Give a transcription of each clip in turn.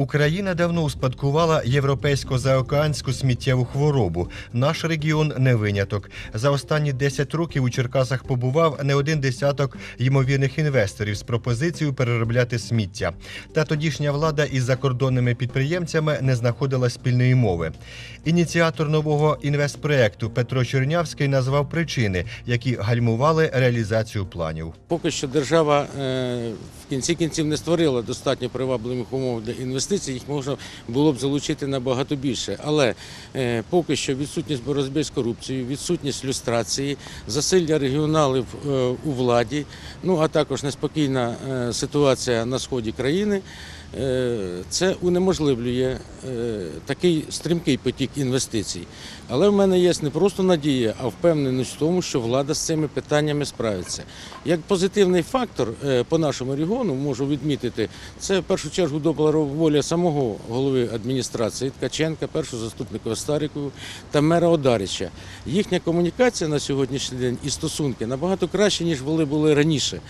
Україна давно успадкувала європейсько-заокеанську сміттєву хворобу. Наш регіон не виняток. За останні 10 років у Черкасах побував не один десяток ймовірних інвесторів з пропозицією переробляти сміття. Та тодішня влада із закордонними підприємцями не знаходила спільної мови. Ініціатор нового інвестпроекту Петро Чернявський назвав причини, які гальмували реалізацію планів. Поки що держава е, в кінці кінців не створила достатньо привабливих умов для інвестицій, їх можна було б залучити набагато більше. Але е, поки що відсутність боротьби з корупцією, відсутність люстрації, засилля регіоналів е, у владі, ну а також неспокійна е, ситуація на сході країни. Е, Це унеможливлює е, такий стрімкий потік інвестицій. Але в мене є не просто надія, а впевненість в тому, що влада з цими питаннями справиться. Як позитивний фактор е, по нашому регіону можу відмітити, це в першу чергу добра воля самого голови адміністрації Ткаченка, першого заступника Старикову та мера Одарича. Їхня комунікація на сьогоднішній день і стосунки набагато краще, ніж вони були раніше.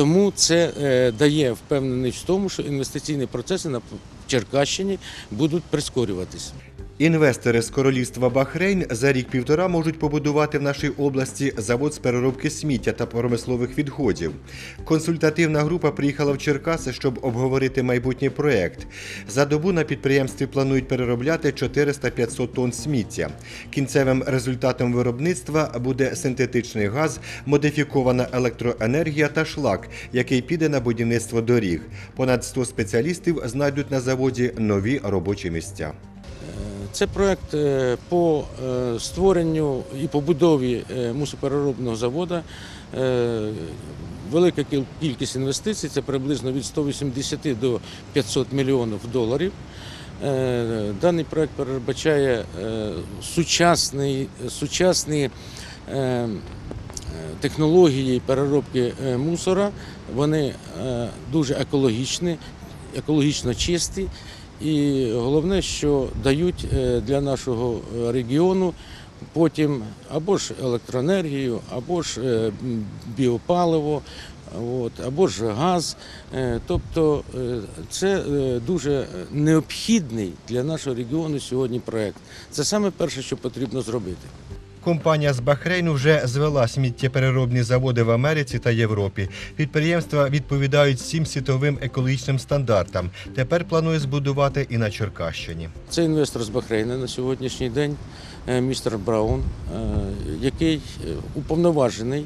Тому це е, дає впевненість в тому, що інвестиційні процеси на Черкащині будуть прискорюватися. Інвестори з королівства Бахрейн за рік-півтора можуть побудувати в нашій області завод з переробки сміття та промислових відходів. Консультативна група приїхала в Черкаси, щоб обговорити майбутній проект. За добу на підприємстві планують переробляти 400-500 тонн сміття. Кінцевим результатом виробництва буде синтетичний газ, модифікована електроенергія та шлак, який піде на будівництво доріг. Понад 100 спеціалістів знайдуть на заводі нові робочі місця. Це проект е, по е, створенню і побудові е, мусопереробного заводу. Велика кількість інвестицій це приблизно від 180 до 500 мільйонів доларів. Даний проект передбачає сучасні технології переробки мусора. Вони дуже екологічні, екологічно чисті. І головне, що дають е, для нашого е, регіону потім або ж електроенергію, або ж е, біопаливо, або ж газ. Тобто це дуже необхідний для нашого регіону сьогодні проект. Це саме перше, що потрібно зробити. Компанія з Бахрейну вже звела сміттєпереробні заводи в Америці та Європі. Підприємства відповідають всім світовим екологічним стандартам. Тепер планує збудувати і на Черкащині. Це інвестор з Бахрейна на сьогоднішній день, е, містер Браун, е, який е, уповноважений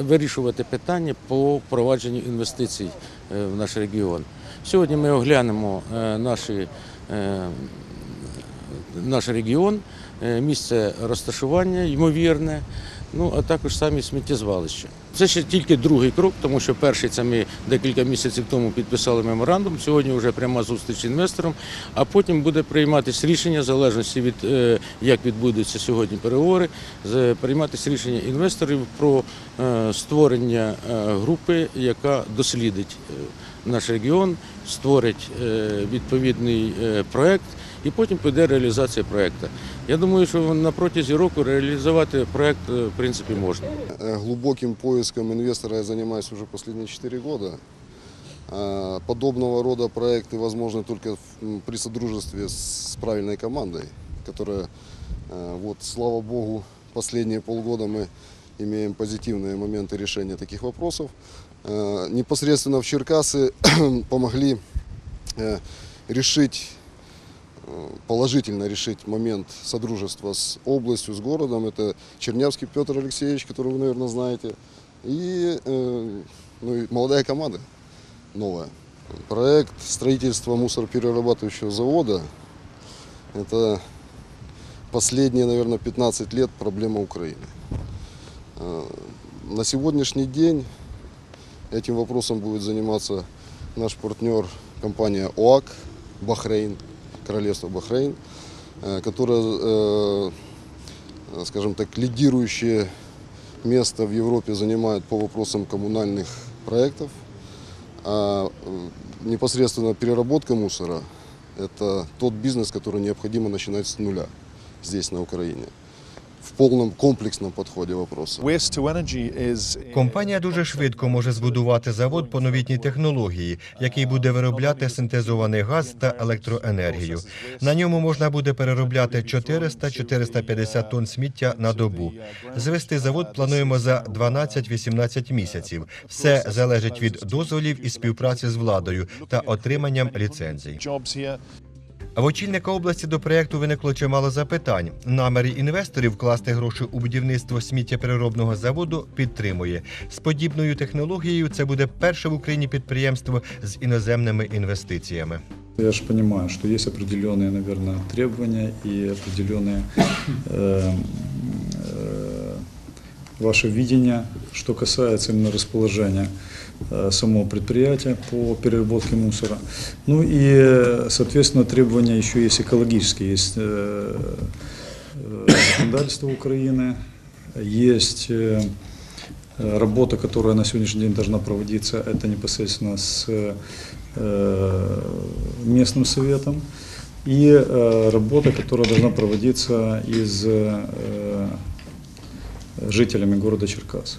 вирішувати питання по впровадженню інвестицій в наш регіон. Сьогодні ми оглянемо наші, наш регіон, місце розташування ймовірне. Ну, а також самі сміттєзвалища. Це ще тільки другий крок, тому що перший це ми декілька місяців тому підписали меморандум. Сьогодні вже пряма зустріч з інвестором, а потім буде прийматися рішення, в залежності від е, як відбудуться сьогодні переговори, прийматися рішення інвесторів про е, створення е, групи, яка дослідить е, наш регіон, створить е, відповідний е, проект і потім піде реалізація проекту. Я думаю, що на протязі року реалізувати проект е, в принципі можна. Э, Глубоким поиском инвестора я занимаюсь уже последние 4 года. А, Подобного рода проекты возможны только в- м, при содружестве с правильной командой, которая, э, вот, слава богу, последние полгода мы имеем позитивные моменты решения таких вопросов. Э, Непосредственно в Черкасы помогли э, решить э, положительно решить момент содружества с областью, с городом. Это Чернявский Петр Алексеевич, которого вы, наверное, знаете. И, э, ну, и молодая команда новая. Проект строительства мусороперерабатывающего завода – это последние, наверное, 15 лет проблема Украины. Э, На сегодняшний день этим вопросом будет заниматься наш партнер компания ОАК Бахрейн, Королевство Бахрейн, э, которая, э, э, скажем так, лидирующее место в Европе занимает по вопросам коммунальных проектов. А э, непосредственно переработка мусора – это тот бизнес, который необходимо начинать с нуля здесь, на Украине. В полном комплексном подходе вопроса. Waste to energy is Компанія дуже швидко може збудувати завод по новітній технології, який буде виробляти синтезований газ та електроенергію. На ньому можна буде переробляти 400-450 тонн сміття на добу. Звести завод плануємо за 12-18 місяців. Все залежить від дозволів і співпраці з владою та отриманням ліцензій. jobs here. В очільника області до проєкту виникло чимало запитань. Наміри інвесторів вкласти гроші у будівництво сміттєпереробного заводу підтримує. З подібною технологією це буде перше в Україні підприємство з іноземними інвестиціями. Я же понимаю, что есть определенные, наверное, требования и определенные э, э, ваше видение, что касается именно расположения э, самого предприятия по переработке мусора. Ну и, соответственно, требования еще есть экологические. Есть э, э, законодательство Украины, есть работа, которая на сегодняшний день должна проводиться, это непосредственно с местным советом, и работа, которая должна проводиться из жителями города Черкас.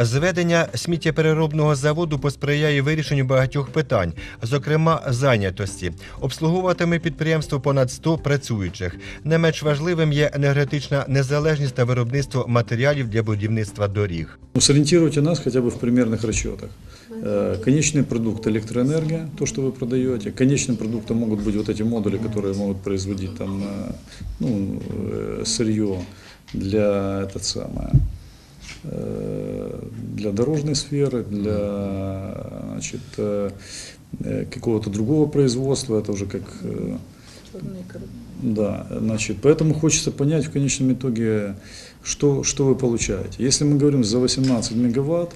Зведення сміттєпереробного заводу посприяє вирішенню багатьох питань, зокрема зайнятості. Обслуговуватиме підприємство понад 100 працюючих. Не менш важливим є енергетична незалежність та виробництво матеріалів для будівництва доріг. Ну, сориентируйте нас хотя бы в примерных расчетах. Э, Конечный продукт электроэнергия, то, что вы продаете. Конечным продуктом могут быть вот эти модули, которые могут производить там, э, ну, э, сырье для, это самое, э, для дорожной сферы, для значит, э, э, какого-то другого производства. Это уже как э, да, значит, поэтому хочется понять в конечном итоге, что, что вы получаете. Если мы говорим за 18 мегаватт,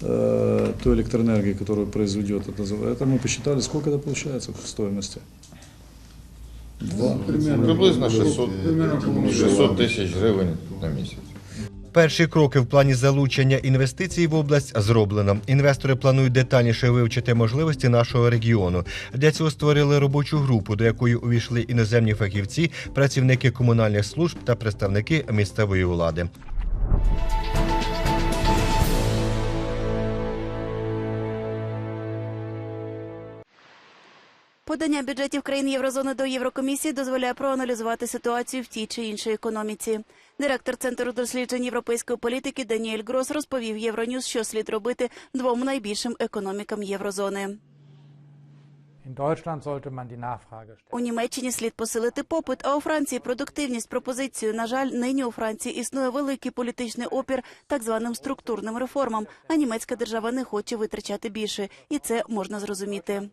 э, той электроэнергии, которую произведет это, зав- это мы посчитали, сколько это получается в стоимости? Два. Приблизно 600, 600 тисяч гривень на місяць. Перші кроки в плані залучення інвестицій в область зроблено. Інвестори планують детальніше вивчити можливості нашого регіону. Для цього створили робочу групу, до якої увійшли іноземні фахівці, працівники комунальних служб та представники місцевої влади. Подання бюджетів країн Єврозони до Єврокомісії дозволяє проаналізувати ситуацію в тій чи іншій економіці. Директор Центру досліджень європейської політики Даніель Грос розповів Євроньюз, що слід робити двом найбільшим економікам єврозони. У Німеччині слід посилити попит, а у Франції продуктивність пропозицію. На жаль, нині у Франції існує великий політичний опір так званим структурним реформам. А німецька держава не хоче витрачати більше, і це можна зрозуміти.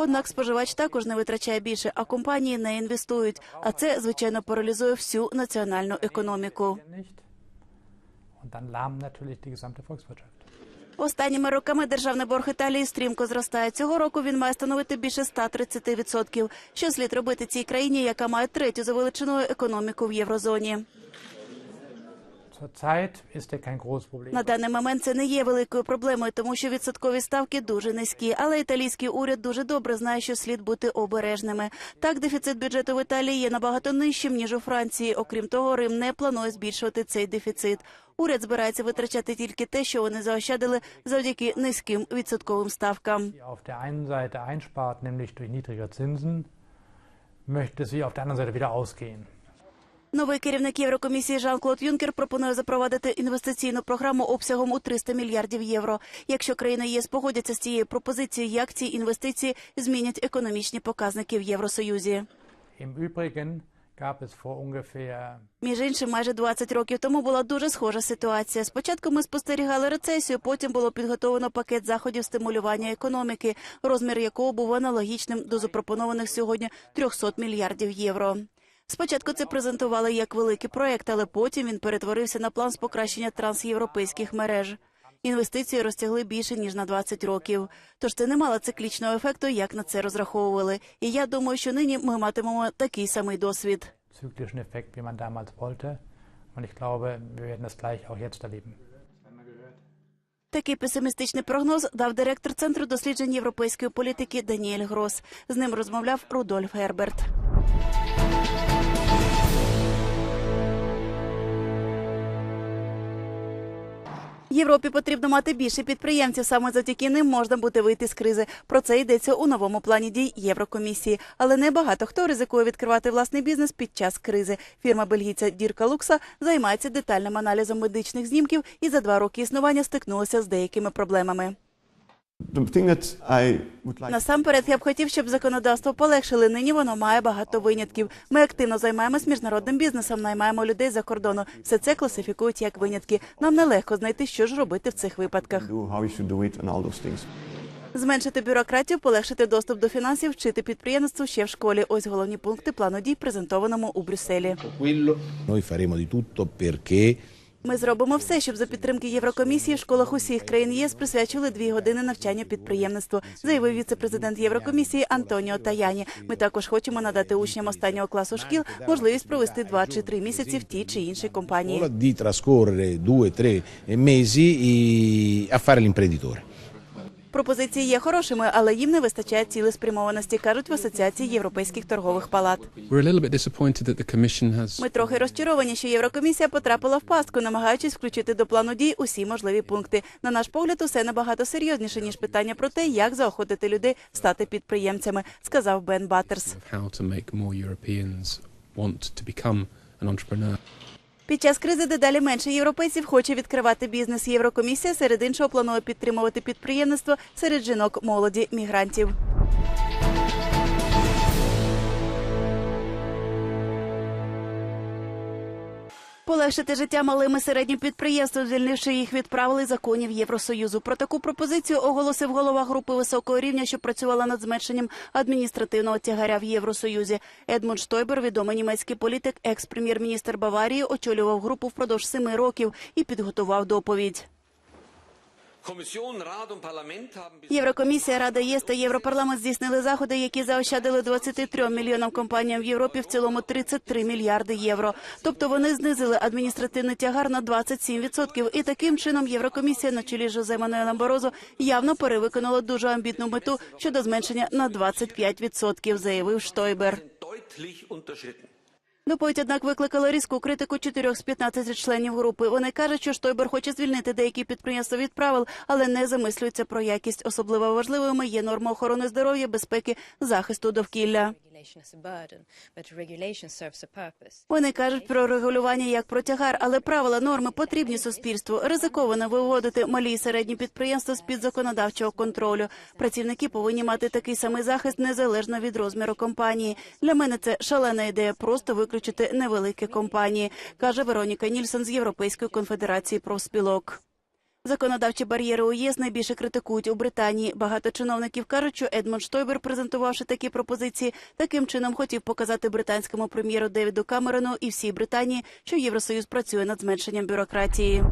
Однак споживач також не витрачає більше, а компанії не інвестують. А це звичайно паралізує всю національну економіку. Останніми роками державний борг Італії стрімко зростає. Цього року він має становити більше 130%. Що слід робити цій країні, яка має третю за величиною економіку в єврозоні? На даний момент це не є великою проблемою, тому що відсоткові ставки дуже низькі. Але італійський уряд дуже добре знає, що слід бути обережними. Так, дефіцит бюджету в Італії є набагато нижчим ніж у Франції. Окрім того, Рим не планує збільшувати цей дефіцит. Уряд збирається витрачати тільки те, що вони заощадили завдяки низьким відсотковим ставкам. Möchte sie auf der anderen Seite wieder ausgehen. Новий керівник Єврокомісії Жан-Клод Юнкер пропонує запровадити інвестиційну програму обсягом у 300 мільярдів євро. Якщо країни ЄС погодяться з цією пропозицією, як ці інвестиції змінять економічні показники в Євросоюзі? Між іншим, майже 20 років тому була дуже схожа ситуація. Спочатку ми спостерігали рецесію, потім було підготовлено пакет заходів стимулювання економіки, розмір якого був аналогічним до запропонованих сьогодні 300 мільярдів євро. Спочатку це презентували як великий проект, але потім він перетворився на план з покращення трансєвропейських мереж. Інвестиції розтягли більше ніж на 20 років. Тож це не мало циклічного ефекту, як на це розраховували. І я думаю, що нині ми матимемо такий самий досвід. zyklischen Effekt, wie man damals wollte. Und ich glaube, wir werden das gleich auch jetzt erleben. Такий песимістичний прогноз дав директор Центру досліджень європейської політики Даніель Грос. З ним розмовляв Рудольф Герберт. Європі потрібно мати більше підприємців. Саме завдяки ним можна буде вийти з кризи. Про це йдеться у новому плані дій Єврокомісії. Але не багато хто ризикує відкривати власний бізнес під час кризи. Фірма бельгійця Дірка Лукса займається детальним аналізом медичних знімків і за два роки існування стикнулася з деякими проблемами. Насамперед, я б хотів, щоб законодавство полегшили. Нині воно має багато винятків. Ми активно займаємось міжнародним бізнесом, наймаємо людей за кордону. Все це класифікують як винятки. Нам нелегко знайти, що ж робити в цих випадках. Зменшити бюрократію, полегшити доступ до фінансів, вчити підприємництву ще в школі. Ось головні пункти плану дій, презентованому у Брюсселі. Ми зробимо все, щоб за підтримки Єврокомісії в школах усіх країн ЄС присвячили дві години навчання підприємництву, заявив віце-президент Єврокомісії Антоніо Таяні. Ми також хочемо надати учням останнього класу шкіл можливість провести два чи три місяці в тій чи іншій компанії. di trascorrere due tre mesi e- a fare l'imprenditore. Пропозиції є хорошими, але їм не вистачає цілеспрямованості, кажуть в асоціації європейських торгових палат. Ми трохи розчаровані, що Єврокомісія потрапила в пастку, намагаючись включити до плану дій усі можливі пункти. На наш погляд, усе набагато серйозніше ніж питання про те, як заохотити людей стати підприємцями, сказав Бен Баттерс. Під час кризи дедалі менше європейців хоче відкривати бізнес. Єврокомісія серед іншого планує підтримувати підприємництво серед жінок, молоді, мігрантів. Полегшити життя малим і середнім підприємствам, звільнивши їх від правил і законів Євросоюзу. Про таку пропозицію оголосив голова групи високого рівня, що працювала над зменшенням адміністративного тягаря в Євросоюзі. Едмунд Штойбер, відомий німецький політик, екс-прем'єр-міністр Баварії, очолював групу впродовж семи років і підготував доповідь. Єврокомісія, Рада ЄС та Європарламент здійснили заходи, які заощадили 23 мільйонам компаніям в Європі в цілому 33 мільярди євро. Тобто вони знизили адміністративний тягар на 27%. І таким чином Єврокомісія на чолі Жозе Мануелем Борозо явно перевиконала дуже амбітну мету щодо зменшення на 25%, заявив Штойбер. Доповідь, однак, викликала різку критику чотирьох з 15 членів групи. Вони кажуть, що Штойбер хоче звільнити деякі підприємства від правил, але не замислюються про якість. Особливо важливими є норма охорони здоров'я, безпеки, захисту довкілля. Вони кажуть про регулювання як про тягар, але правила норми потрібні суспільству. Ризиковано виводити малі і середні підприємства з під законодавчого контролю. Працівники повинні мати такий самий захист незалежно від розміру компанії. Для мене це шалена ідея просто виключити невеликі компанії, каже Вероніка Нільсон з Європейської конфедерації профспілок. Законодавчі бар'єри ЄС найбільше критикують у Британії. Багато чиновників кажуть, що Едмонд Штойбер, презентувавши такі пропозиції, таким чином хотів показати британському прем'єру Девіду Камерону і всій Британії, що Євросоюз працює над зменшенням бюрократії.